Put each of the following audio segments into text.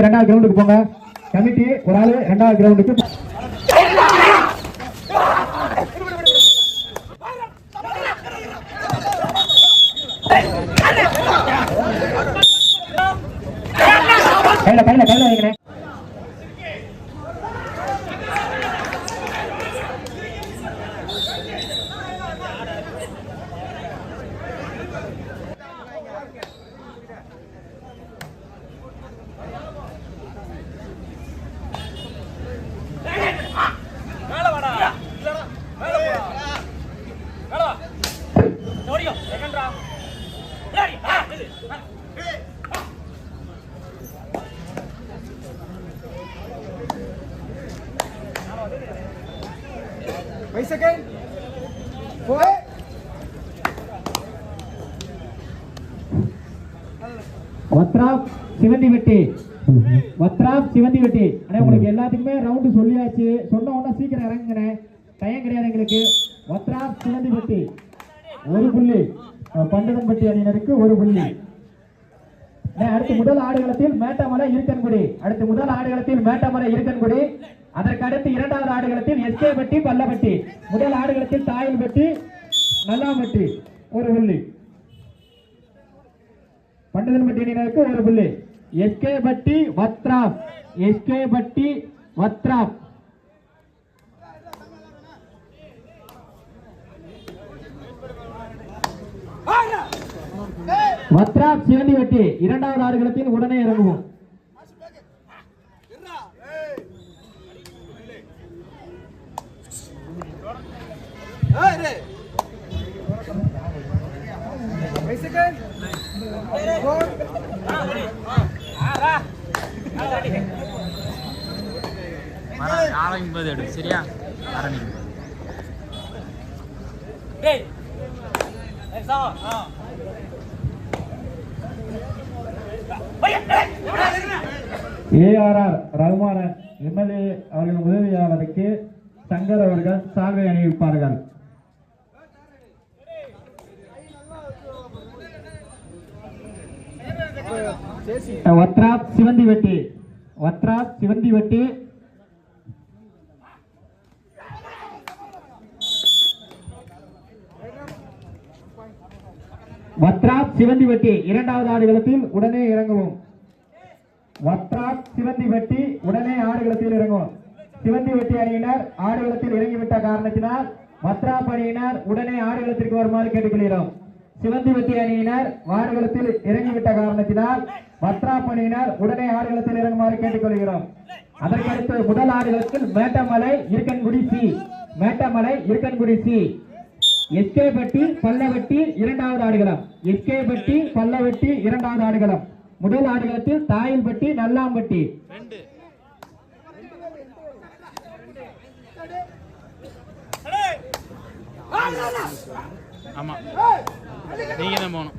ரெண்டாவது கிரவுண்டுக்கு போங்க. கமிட்டி ஒரு ஆளு ரெண்டாவது கிரவுண்டுக்கு கையில கையில கையில வைக்கிறேன் Five second. Four. வத்ராப் சிவந்தி வெட்டி. வத்ராப் சிவந்தி வெட்டி. அண்ணே உங்களுக்கு எல்லாத்துக்குமே ரவுண்டு சொல்லியாச்சு. சொன்ன உடனே சீக்கிரம் இறங்குங்கண்ணே. டைம் கிடையாது எங்களுக்கு. வத்ராப் சிவந்தி வெட்டி. ஒரு புள்ளி. பண்டதன்பட்டி அணியினருக்கு ஒரு புள்ளி. அடுத்து முதல் ஆடுகளத்தில் மேட்டமலை இருக்கன்குடி. அடுத்து முதல் ஆடுகளத்தில் மேட்டமலை இருக்கன்குடி. அதற்கு அடுத்து இரண்டாவது ஆடுகளத்தில் எஸ்கே பட்டி பல்லப்பட்டி முதல் ஆடுகளத்தில் தாயில் பட்டி நல்லாம்பட்டி. ஒரு புள்ளி. பண்டதன்பட்டி அணியினருக்கு ஒரு புள்ளி. எஸ்கே பட்டி வத்ராப். எஸ்கே பட்டி வத்ராப். வத்ராப் சிவந்தி வெட்டி. இரண்டாவது ஆறுகளத்தில் உடனே இறங்குவோம். Hey! Five second. Four. நாளைக்கு எடு சரியா அரணி ஏஆர்ஆர் ரகுமான எம்எல்ஏ அவர்களின் உதவியாளருக்கு சங்கர் அவர்கள் சால்வை அணிவிப்பார்கள் வத்ராப் சிவந்தி வெட்டி. வத்ரா சிவந்தி வெட்டி. வத்ராப் சிவந்தி வெட்டி. இரண்டாவது ஆடுகளத்தில் உடனே இறங்குவோம். வத்ராப் சிவந்தி வெட்டி உடனே ஆடுகளத்தில் இறங்கும் சிவந்தி வெட்டி அணியினர் ஆடுகளத்தில் இறங்கிவிட்ட காரணத்தினால் வத்ராப் அணியினர் உடனே ஆடுகளத்திற்கு வருமாறு கேட்டுக்கொள்கிறோம். சிவந்திவெட்டி அணியினர் ஆடுகளத்தில் இறங்கிவிட்ட காரணத்தினால் வத்ராப் அணியினர் உடனே ஆடுகளத்தில் இறங்குமாறு கேட்டுக்கொள்கிறோம். அதற்கடுத்து முதல் ஆடுகளத்தில் Mettamalai Irukkankudi C Mettamalai Irukkankudi C SK Patti Pallavetti இரண்டாவது ஆடுகளம் எஸ்கே பட்டி பல்லவெட்டி இரண்டாவது ஆடுகளம் முதல் ஆடுகளத்தில் தாயில்பட்டி நல்லாம்பட்டி ஆமா. தான் போகணும்.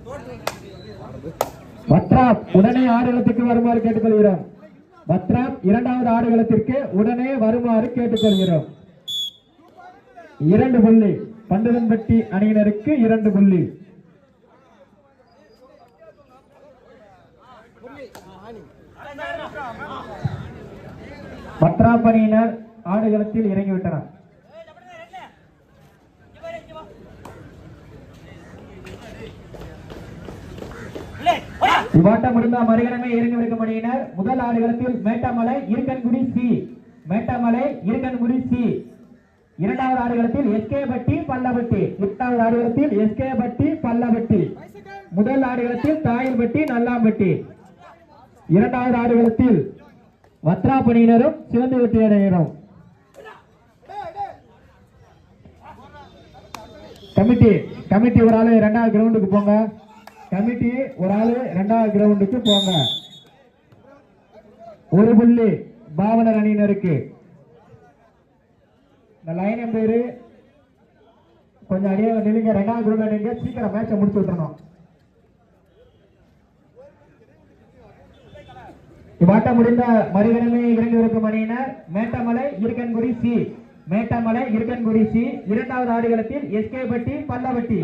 உடனே ஆடுகளத்துக்கு வருமாறு கேட்டுக்கொள்கிறோம். வத்ராப் இரண்டாவது ஆடுகளத்திற்கு உடனே வருமாறு கேட்டுக்கொள்கிறோம். இரண்டு புள்ளி. பண்டதன்பட்டி அணியினருக்கு இரண்டு புள்ளி. வத்ராப் அணியினர் ஆடுகளத்தில் இறங்கிவிட்டனர். இவ்வாட்டம் முடிந்த மறுகணமே இறங்கிவிருக்கும் மணியினர் முதல் ஆடுகளத்தில் மேட்டமலை இருக்கன்குடி சி. மேட்டமலை இருக்கன்குடி சி. இரண்டாவது ஆடுகளத்தில் எஸ்கே பட்டி பல்லபட்டி இரண்டாவது ஆடுகளத்தில் எஸ்கே பட்டி பல்லபட்டி முதல் ஆடுகளத்தில் தாயில்பட்டி நல்லாம்பட்டி. இரண்டாவது ஆடுகளத்தில் வத்ராப்பணியினரும் சிவந்து வெட்டி கமிட்டி கமிட்டி ஒரு ஆளு ரெண்டாவது கிரவுண்டுக்கு போங்க. கமிட்டி ஒரு ஆளு ரெண்டாவது கிரவுண்டுக்கு போங்க. ஒரு புள்ளி பாவனர் அணியினருக்கு. இந்த லைன் பேரு. கொஞ்சம் அடியே நிலுங்க ரெண்டாவது கிரவுண்ட் நீங்க சீக்கிரம் மேட்சை முடிச்சு விட்டுறணும். இவ்வாட்டம் முடிந்த மறுகணமே இறங்கியிருக்கும் அணியினர் மேட்டமலை இருக்கன்குடி சி. மேட்டமலை இருக்கன்குடி சி. இரண்டாவது ஆடுகளத்தில் எஸ்கே பட்டி பல்லவட்டி.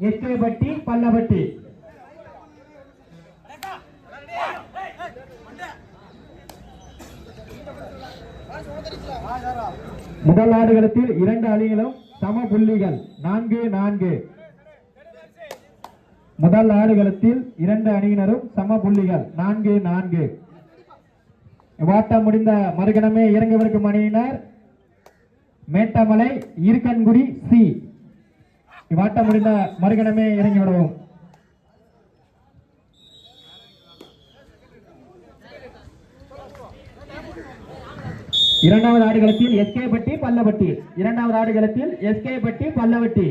எஸ்கே பட்டி பல்லவட்டி. முதல் ஆடுகளத்தில் இரண்டு அணிகளும் சம புள்ளிகள். நான்கு நான்கு. முதல் ஆடுகளத்தில் இரண்டு அணியினரும் சம புள்ளிகள். நான்கு நான்கு. வாட்டம் முடிந்த மறுகணமே இறங்கவிருக்கும் அணியினர் மேட்டமலை இருக்கன்குடி சி. வாட்டம் முடிந்த மறுகணமே இறங்கி இரண்டாவது ஆடுகளத்தில் எஸ்கே பட்டி பல்லவட்டி இரண்டாவது ஆடுகளத்தில் எஸ்கே பட்டி பல்லவட்டி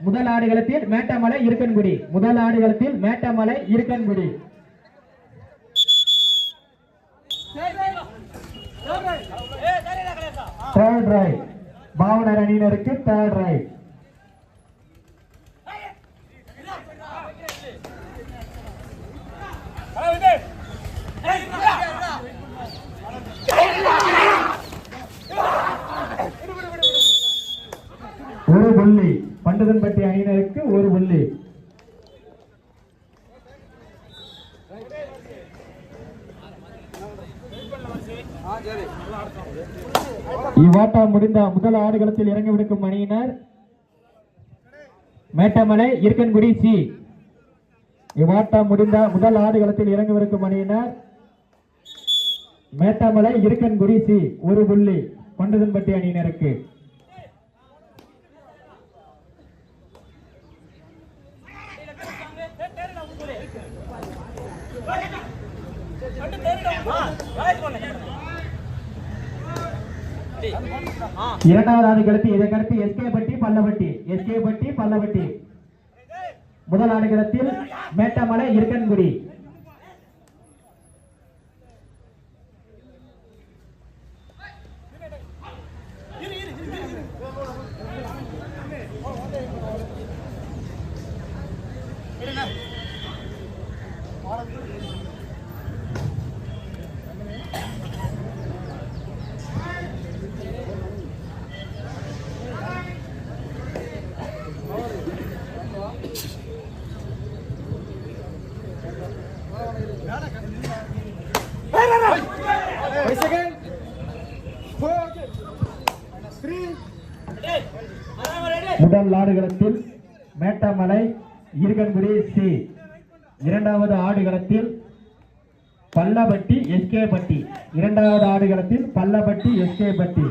முதல் ஆடுகளத்தில் மேட்டமலை இருக்கன்குடி முதல் ஆடுகளத்தில் மேட்டமலை இருக்கன்குடி தேர்ட் ரைட் பாவனர் அணியினருக்கு தேர்ட் ரைட் ஒரு கண்டதன்பட்டி அணியினருக்கு ஒரு புள்ளி இவ்வாட்டம் முடிந்த முதல் ஆடுகளத்தில் இறங்கி விடுக்கும் அணியினர் மேட்டமலை இருக்கன்குடி சி இவ்வாட்டம் முடிந்த முதல் ஆடுகளத்தில் இறங்கவிருக்கும் அணியினர் மேட்டமலை இருக்கன்குடி சி ஒரு புள்ளி கொண்டதன்பட்டி அணியினருக்கு இரண்டாவது ஆடுகளத்து இதற்கடுத்து எஸ்கே பட்டி பல்லவட்டி. எஸ்கே பட்டி பல்லவட்டி. முதல் ஆடுகளத்தில் மேட்டமலை இருக்கன்குடி. முதல் ஆடுகளத்தில் மேட்டமலை இருக்கன்குடி சி. இரண்டாவது ஆடுகளத்தில் பல்லபட்டி எஸ்கே பட்டி. இரண்டாவது ஆடுகளத்தில் பல்லபட்டி எஸ்கே பட்டி.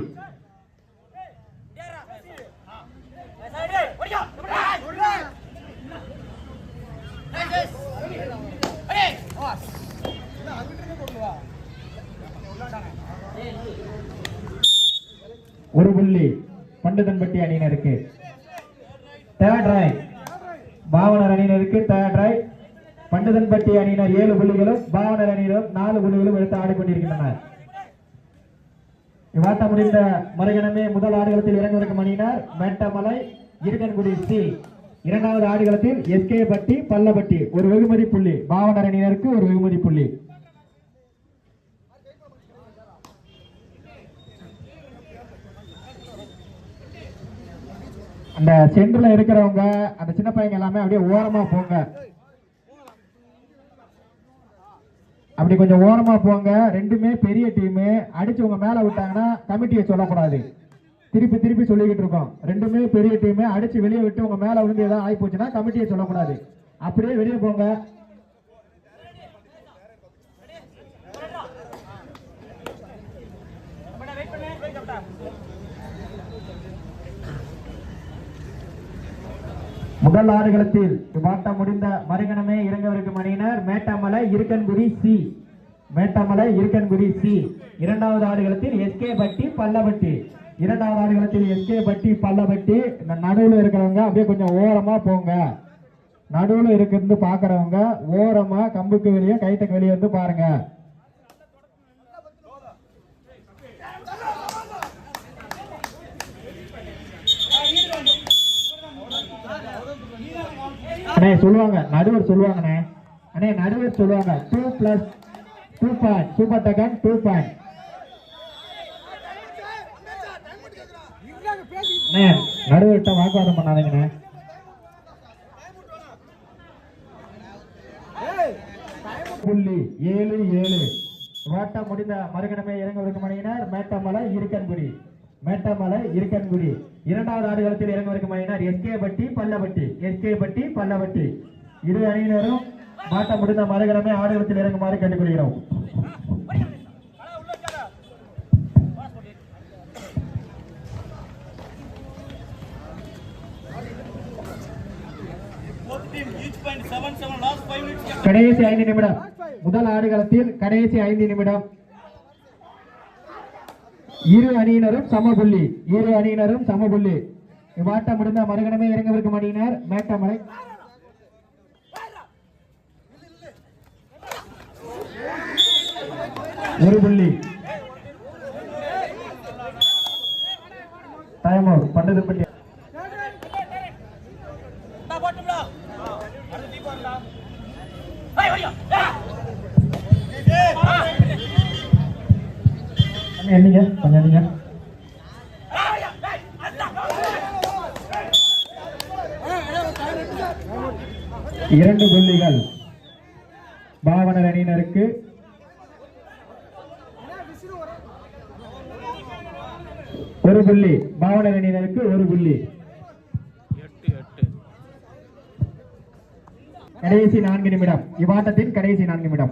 ஒரு புள்ளி. பண்டுதன்பட்டி அணியினருக்கு. தேர்ட் ராய் பாவனர் அணியினருக்கு தேர்ட் ரைட் கண்டதன்பட்டி அணியினர் ஏழு புள்ளிகளும் பாவனர் அணியினரும் நாலு புள்ளிகளும் எடுத்து ஆடிக்கொண்டிருக்கின்றனர் இவ்வாட்ட முடிந்த மறுகணமே முதல் ஆடுகளத்தில் இறங்கியிருக்கும் அணியினர் மேட்டமலை இருக்கன்குடி சி. இரண்டாவது ஆடுகளத்தில் எஸ்கே பட்டி பல்லப்பட்டி ஒரு வெகுமதி புள்ளி. பாவனர் அணியினருக்கு ஒரு வெகுமதி புள்ளி. அந்த சென்டர்ல இருக்கிறவங்க அந்த சின்ன பையங்க எல்லாமே அப்படியே ஓரமா போங்க. அப்படி கொஞ்சம் ஓரமா போங்க. ரெண்டுமே பெரிய டீமு அடிச்சு உங்க மேல விட்டாங்கன்னா கமிட்டியை சொல்லக்கூடாது. திருப்பி திருப்பி சொல்லிக்கிட்டு இருக்கோம். ரெண்டுமே பெரிய டீமு அடிச்சு வெளியே விட்டு உங்க மேல விழுந்து ஏதாவது ஆகி போச்சுன்னா கமிட்டியை சொல்லக்கூடாது. அப்படியே வெளியே போங்க. முதல் ஆடுகளத்தில் இவ்வாட்டம் முடிந்த மறுகணமே இறங்கவிருக்கும் அணியினர் மேட்டமலை இருக்கன்குடி சி. மேட்டமலை இருக்கன்குடி சி. இரண்டாவது ஆடுகளத்தில் எஸ்கே பட்டி பல்லபட்டி. இரண்டாவது ஆடுகளத்தில் எஸ்கே பட்டி பல்லபட்டி. இந்த நடுவில் இருக்கிறவங்க அப்படியே கொஞ்சம் ஓரமா போங்க. நடுவில் இருக்கிறது பாக்குறவங்க ஓரமா கம்புக்கு வெளியே கைத்துக்கு வெளியே வந்து பாருங்க. அண்ணே சொல்லுவாங்க. நடுவர் சொல்லுவாங்கண்ணே. அண்ணே நடுவர் சொல்லுவாங்க. Two plus two point super டக்கன் two point அண்ணே நடுவர்கிட்ட வாக்குவாதம் பண்ணாதீங்கண்ணே. புள்ளி ஏழு ஏழு. ஓட்டம் முடிந்த மறுகணமே இறங்கவிருக்கும் அணியினர் மேட்டமலை இருக்கன்குடி. மேட்டமலை இருக்கன்குடி. இரண்டாவது ஆடுகளத்தில் இறங்குவதற்கு அணியினர் எஸ்கே பட்டி பல்லவட்டி. எஸ்கே பட்டி பல்லவட்டி. இரு அணியினரும் ஆட்டம் முடிந்த மறுகிழமை ஆடுகளத்தில் இறங்குமாறு கேட்டுக்கொள்கிறோம். கடைசி ஐந்து நிமிடம். முதல் ஆடுகளத்தில் கடைசி ஐந்து நிமிடம். இரு அணியினரும் சமபுள்ளி இரு அணியினரும் சமபுள்ளி. இவ்வாட்டம் முடிந்த மறுகணமே இறங்கவிருக்கும் அணியினர். மேட்டமலை ஒரு புள்ளி. டைம் அவுட் பண்டது கொஞ்சம் கொஞ்சம் எண்ணிங்க இரண்டு புள்ளிகள் பாவனர் அணியினருக்கு ஒரு புள்ளி பாவனர் அணியினருக்கு ஒரு புள்ளி கடைசி நான்கு நிமிடம். இவ்வாட்டத்தின் கடைசி நான்கு நிமிடம்.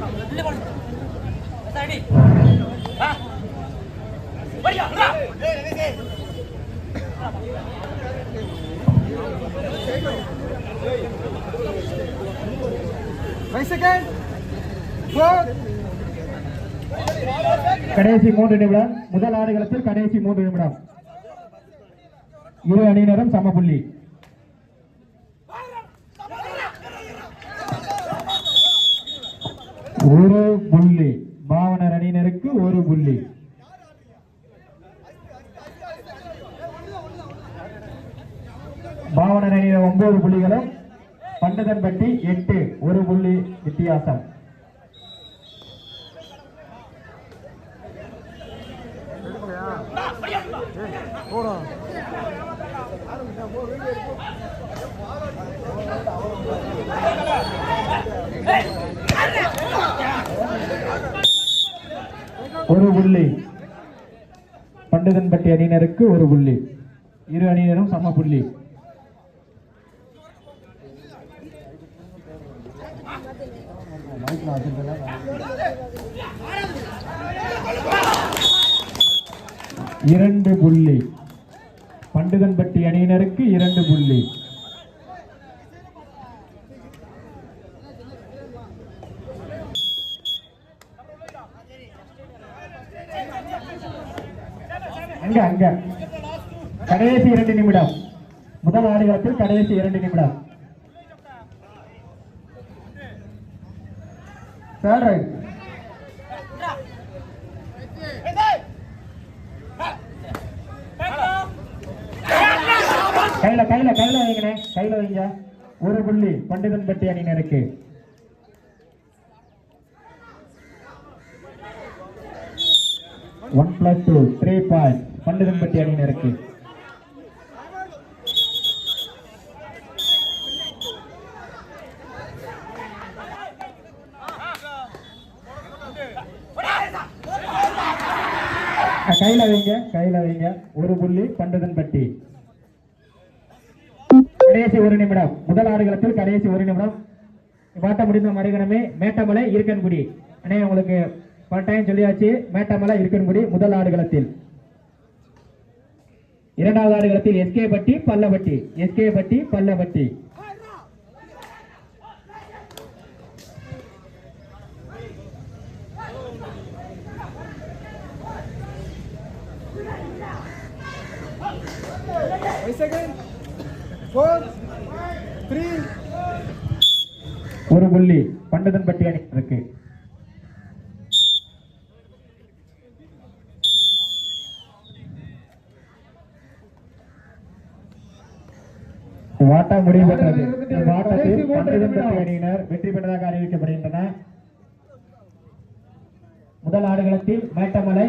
Five second. Four. கடைசி மூன்று நிமிடம். முதல் ஆடுகளத்தில் கடைசி மூன்று நிமிடம். இரு அணியினரும் சமபுள்ளி ஒரு புள்ளி. பாவனர் அணியினருக்கு ஒரு புள்ளி. பாவனர் அணியினர் ஒன்பது புள்ளிகளும் பண்டதன்பட்டி எட்டு ஒரு புள்ளி வித்தியாசம். ஒரு புள்ளி. பண்டிதன்பட்டி அணியினருக்கு ஒரு புள்ளி. இரு அணியினரும் சம புள்ளி. இரண்டு புள்ளி. பண்டிதன்பட்டி அணியினருக்கு இரண்டு புள்ளி. அங்க அங்க. கடைசி இரண்டு நிமிடம். முதல் ஆடுகளத்தில் கடைசி இரண்டு நிமிடம். சார். கையில கையில கையில வைங்கண்ணே கையில வைங்க. ஒரு புள்ளி. பண்டிதன்பட்டி அணியினருக்கு. One plus two three point Pandithanpatti அணியினருக்கு அஹ் கையில வைங்க கையில வைங்க. ஒரு புள்ளி பண்டிதன்பட்டி கடைசி ஒரு நிமிடம். முதல் ஆடுகளத்தில் கடைசி ஒரு நிமிடம். பாட்ட முடிந்த மறுகணமே மேட்டமலை இருக்கன்குடி. அண்ணே உங்களுக்கு டைம் சொல்லியாச்சு. மேட்டமலை இருக்கன்குடி முதல் ஆடுகளத்தில் இரண்டாவது ஆடுகளத்தில் எஸ்கே பட்டி பல்லவட்டி. எஸ்கே பட்டி பல்லவட்டி. ஒரு புள்ளி. பண்டதன்பட்டி அணியினருக்கு வாட்டா முடிவு பெற்றது இந்த ஆட்டத்தில் பண்டதன்பட்டி அணியினர் வெற்றி பெற்றதாக அறிவிக்கப்படுகின்றன முதல் ஆடுகளத்தில் மேட்டமலை